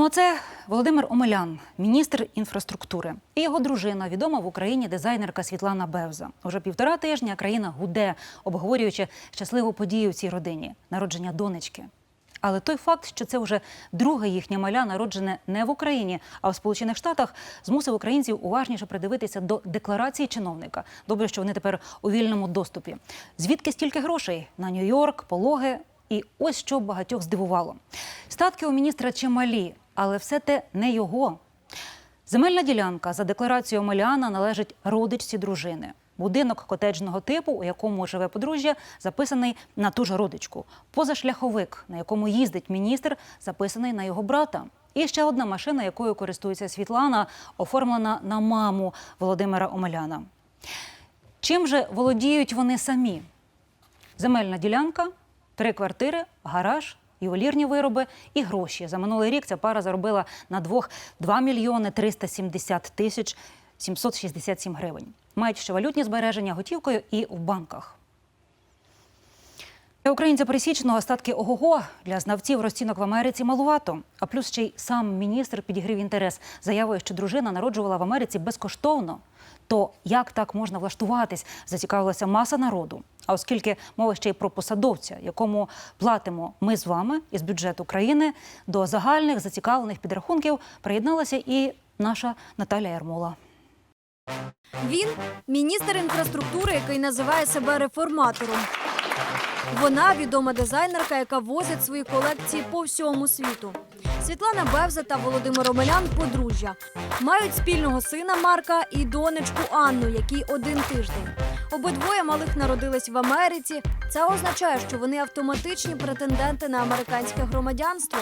Ну а це Володимир Омелян, міністр інфраструктури, і його дружина, відома в Україні дизайнерка Світлана Бевза. Уже півтора тижня країна гуде, обговорюючи щасливу подію в цій родині народження донечки. Але той факт, що це вже друге їхнє маля, народжене не в Україні, а в Сполучених Штатах, змусив українців уважніше придивитися до декларації чиновника. Добре, що вони тепер у вільному доступі. Звідки стільки грошей на Нью-Йорк, пологи? І ось що багатьох здивувало: статки у міністра чималі, але все те не його. Земельна ділянка за декларацією Омеляна належить родичці дружини. Будинок котеджного типу, у якому живе подружжя, записаний на ту ж родичку. Позашляховик, на якому їздить міністр, записаний на його брата. І ще одна машина, якою користується Світлана, оформлена на маму Володимира Омеляна. Чим же володіють вони самі? Земельна ділянка, три квартири, гараж, ювелірні вироби і гроші. За минулий рік ця пара заробила на двох 2 мільйони 370 тисяч 767 гривень. Мають ще валютні збереження готівкою і в банках. Для українця пересічного остатки ого-го для знавців розцінок в Америці малувато. А плюс ще й сам міністр підігрів інтерес заявою, що дружина народжувала в Америці безкоштовно. То як так можна влаштуватись? Зацікавилася маса народу. А оскільки мова ще й про посадовця, якому платимо ми з вами із бюджету країни, до загальних зацікавлених підрахунків приєдналася і наша Наталя Ярмола. Він міністр інфраструктури, який називає себе реформатором. Вона відома дизайнерка, яка возить свої колекції по всьому світу. Світлана Бевза та Володимир Омелян подружжя. Мають спільного сина Марка і донечку Анну, якій один тиждень. Обидвоє малих народились в Америці. Це означає, що вони автоматичні претенденти на американське громадянство.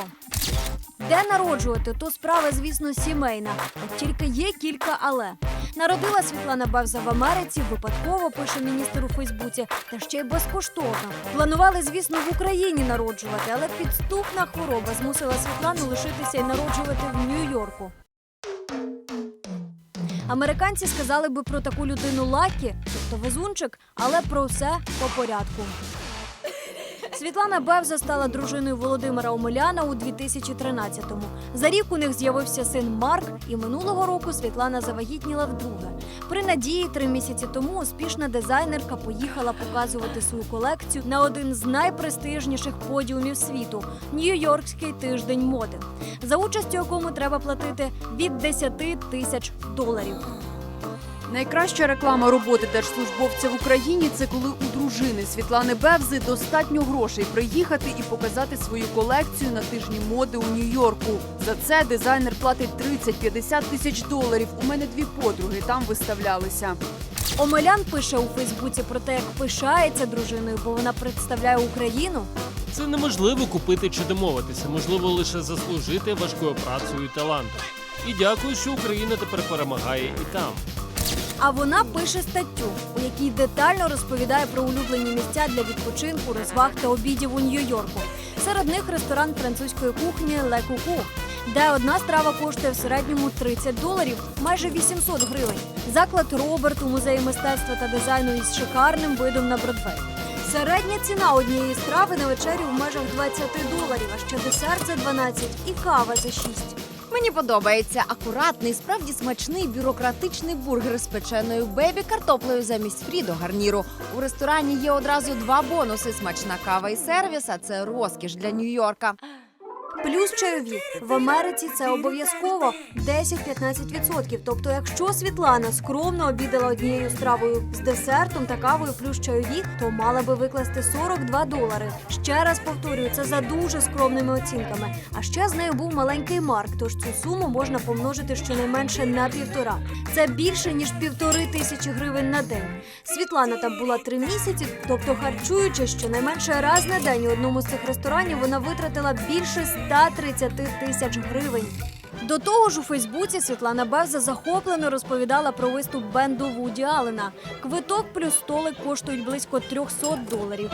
Де народжувати, то справа, звісно, сімейна. Тільки є кілька але. Народила Світлана Бевза в Америці, випадково пише міністр у Фейсбуці, та ще й безкоштовно. Планували, звісно, в Україні народжувати, але підступна хвороба змусила Світлану лишитися і народжувати в Нью-Йорку. Американці сказали би про таку людину лакі, тобто везунчик, але про все по порядку. Світлана Бевза стала дружиною Володимира Омеляна у 2013-му. За рік у них з'явився син Марк, і минулого року Світлана завагітніла вдруге. При надії три місяці тому успішна дизайнерка поїхала показувати свою колекцію на один з найпрестижніших подіумів світу Нью-Йоркський тиждень моди, за участю якому треба платити від 10 тисяч доларів. Найкраща реклама роботи держслужбовця в Україні це коли у дружини Світлани Бевзи достатньо грошей приїхати і показати свою колекцію на тижні моди у Нью-Йорку. За це дизайнер платить 30-50 тисяч доларів. У мене дві подруги там виставлялися. Омелян пише у Фейсбуці про те, як пишається дружиною, бо вона представляє Україну. Це неможливо купити чи домовитися, можливо лише заслужити важкою працею і талантом. І дякую, що Україна тепер перемагає і там. А вона пише статтю, у якій детально розповідає про улюблені місця для відпочинку, розваг та обідів у Нью-Йорку. Серед них ресторан французької кухні Ле Куку, де одна страва коштує в середньому 30 доларів, майже 800 гривень. Заклад Роберт у музеї мистецтва та дизайну із шикарним видом на Бродвей. Середня ціна однієї страви на вечерю в межах 20 доларів, а ще десерт за 12 і кава за 6. Мені подобається акуратний, справді смачний бюрократичний бургер з печеною бебі картоплею замість фрі до гарніру. У ресторані є одразу два бонуси: смачна кава і сервіс, а це розкіш для Нью-Йорка. Плюс чайові в Америці це обов'язково 10-15%. Тобто, якщо Світлана скромно обідала однією стравою з десертом та кавою плюс чайові, то мала би викласти 42 долари. Ще раз повторюю, це за дуже скромними оцінками. А ще з нею був маленький Марк, тож цю суму можна помножити щонайменше на півтора. Це більше ніж півтори тисячі гривень на день. Світлана там була три місяці, тобто харчуючи щонайменше раз на день у одному з цих ресторанів, вона витратила більше 130 тисяч гривень. До того ж, у Фейсбуці Світлана Бевза захоплено розповідала про виступ бенду Вуді Аллена. Квиток плюс столик коштують близько 300 доларів.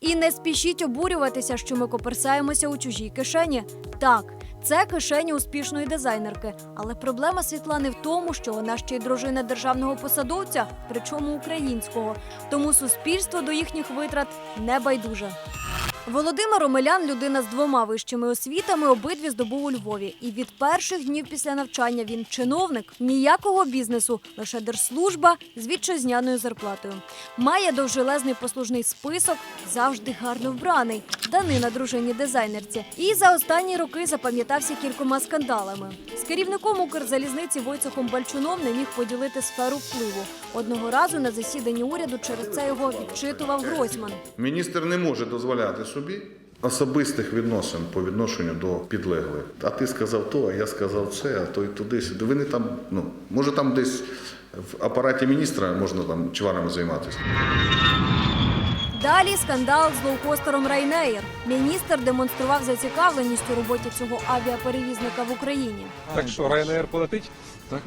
І не спішіть обурюватися, що ми коперсаємося у чужій кишені. Так, це кишені успішної дизайнерки. Але проблема Світлани в тому, що вона ще й дружина державного посадовця, причому українського. Тому суспільство до їхніх витрат не байдуже. Володимир Омелян людина з двома вищими освітами, обидві здобув у Львові. І від перших днів після навчання він чиновник. Ніякого бізнесу, лише держслужба з вітчизняною зарплатою. Має довжелезний послужний список, завжди гарно вбраний. Данина дружині дизайнерці. І за останні роки запам'ятався кількома скандалами. З керівником Укрзалізниці Войцехом Бальчуном не міг поділити сферу впливу. Одного разу на засіданні уряду через це його відчитував Гройсман. Міністр не може дозволяти собі особистих відносин по відношенню до підлеглих. А ти сказав то, а я сказав це, а то й туди сюди. Ви не там, ну може там десь в апараті міністра можна там чварами займатися. Далі скандал з лоукостером Ryanair. Міністр демонстрував зацікавленість у роботі цього авіаперевізника в Україні. Так що, Ryanair полетить? Так,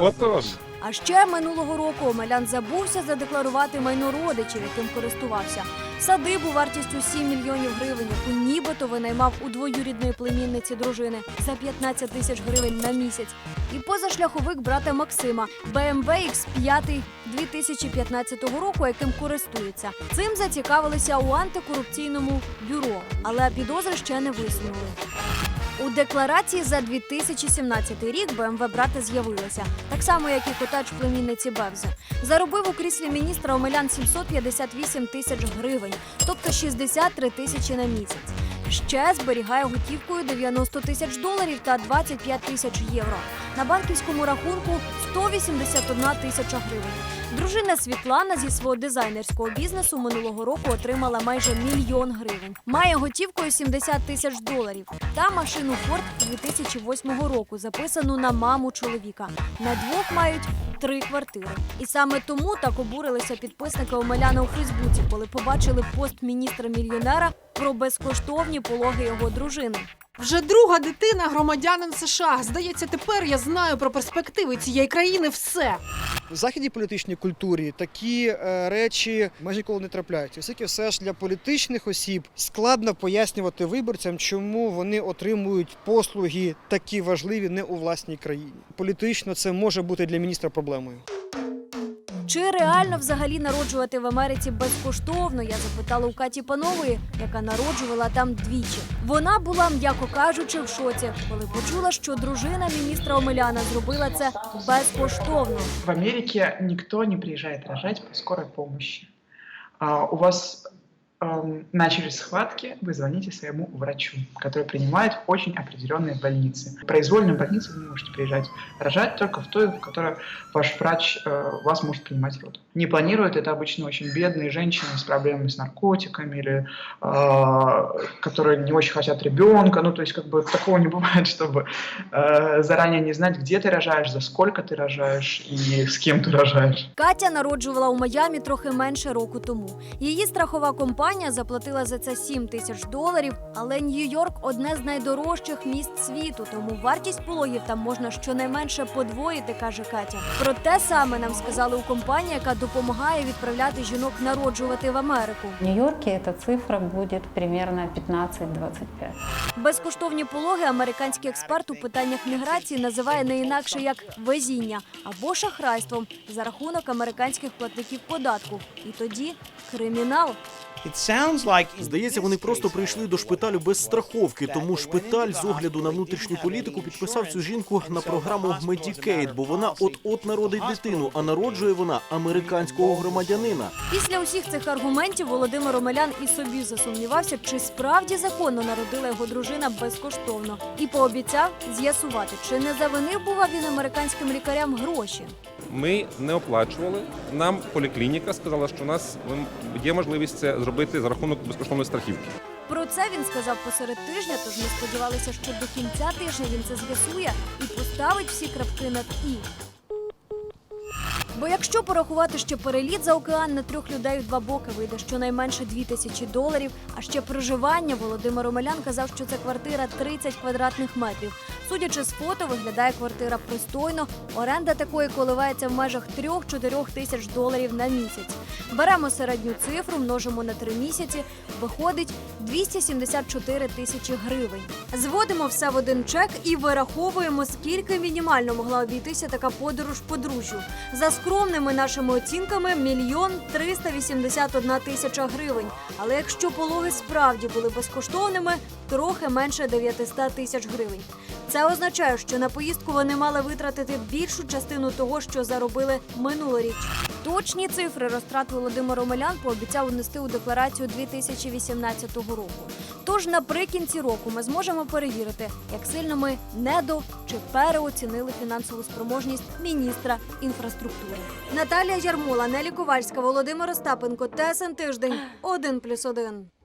Отож. А ще минулого року Омелян забувся задекларувати майно родичів, яким користувався. Садибу вартістю 7 мільйонів гривень, яку нібито винаймав у двоюрідної племінниці дружини за 15 тисяч гривень на місяць. І позашляховик брата Максима BMW X5 2015 року, яким користується. Цим зацікавилися у антикорупційному бюро, але підозри ще не висунули. У декларації за 2017 рік БМВ брата з'явилася, так само як і котач племінниці Бевзи. Заробив у кріслі міністра Омелян 758 тисяч гривень, тобто 63 тисячі на місяць. Ще зберігає готівкою 90 тисяч доларів та 25 тисяч євро. На банківському рахунку 181 тисяча гривень. Дружина Світлана зі свого дизайнерського бізнесу минулого року отримала майже мільйон гривень. Має готівкою 70 тисяч доларів та машину Ford 2008 року, записану на маму чоловіка. На двох мають три квартири. І саме тому так обурилися підписники Омеляна у Фейсбуці, коли побачили пост міністра мільйонера про безкоштовні пологи його дружини. Вже друга дитина громадянин США. Здається, тепер я знаю про перспективи цієї країни все. В західній політичній культурі такі е, речі майже ніколи не трапляються. Оскільки все ж для політичних осіб складно пояснювати виборцям, чому вони отримують послуги такі важливі не у власній країні. Політично це може бути для міністра проблемою. Чи реально взагалі народжувати в Америці безкоштовно? Я запитала у Каті Панової, яка народжувала там двічі. Вона була, м'яко кажучи, в шоці, коли почула, що дружина міністра Омеляна зробила це безкоштовно. В Америці ніхто не приїжджає рожати по помощі. А, у вас эм, начались схватки, вы звоните своему врачу, который принимает в очень определенные больницы. В произвольную больницу вы не можете приезжать. Рожать только в той, в которой ваш врач э, вас может принимать роды. Не планируют это обычно очень бедные женщины с проблемами с наркотиками или э, которые не очень хотят ребенка. Ну, то есть, как бы такого не бывает, чтобы э, заранее не знать, где ты рожаешь, за сколько ты рожаешь и с кем ты рожаешь. Катя народжувала у Майамі трохи менше року тому. Її страхова компанія заплатила за це 7 тисяч доларів, але Нью-Йорк одне з найдорожчих міст світу, тому вартість пологів там можна щонайменше подвоїти, каже Катя. Про те саме нам сказали у компанії, яка допомагає відправляти жінок народжувати в Америку. В Нью-Йорке эта цифра будет примерно 15-25. Безкоштовні пологи американський експерт у питаннях міграції називає не інакше як везіння або шахрайством за рахунок американських платників податку. І тоді кримінал. Здається, вони просто прийшли до шпиталю без страховки, тому шпиталь з огляду на внутрішню політику підписав цю жінку на програму Medicaid, бо вона от-от народить дитину, а народжує вона американського громадянина. Після усіх цих аргументів Володимир Омелян і собі засумнівався, чи справді законно народила його дружина безкоштовно, і пообіцяв з'ясувати, чи не завинив бува він американським лікарям гроші. Ми не оплачували. Нам поліклініка сказала, що у нас м, є можливість це зробити за рахунок безкоштовної страхівки. Про це він сказав посеред тижня, тож ми сподівалися, що до кінця тижня він це з'ясує і поставить всі крапки над і. Бо якщо порахувати ще переліт за океан на трьох людей в два боки вийде щонайменше дві тисячі доларів, а ще проживання Володимир Омелян казав, що це квартира 30 квадратних метрів. Судячи з фото, виглядає квартира пристойно. Оренда такої коливається в межах 3-4 тисяч доларів на місяць. Беремо середню цифру, множимо на три місяці, виходить 274 тисячі гривень. Зводимо все в один чек і вираховуємо, скільки мінімально могла обійтися така подорож подружжю. За скромними нашими оцінками мільйон 381 тисяча гривень. Але якщо пологи справді були безкоштовними, трохи менше 900 тисяч гривень. Це означає, що на поїздку вони мали витратити більшу частину того, що заробили минулоріч. Точні цифри розтрат Володимир Омелян пообіцяв внести у декларацію 2018 року. Тож наприкінці року ми зможемо перевірити, як сильно ми недо чи переоцінили фінансову спроможність міністра інфраструктури. Наталія Ярмола, Нелі Ковальська, Володимир Остапенко, ТСН Тиждень, 1+,1.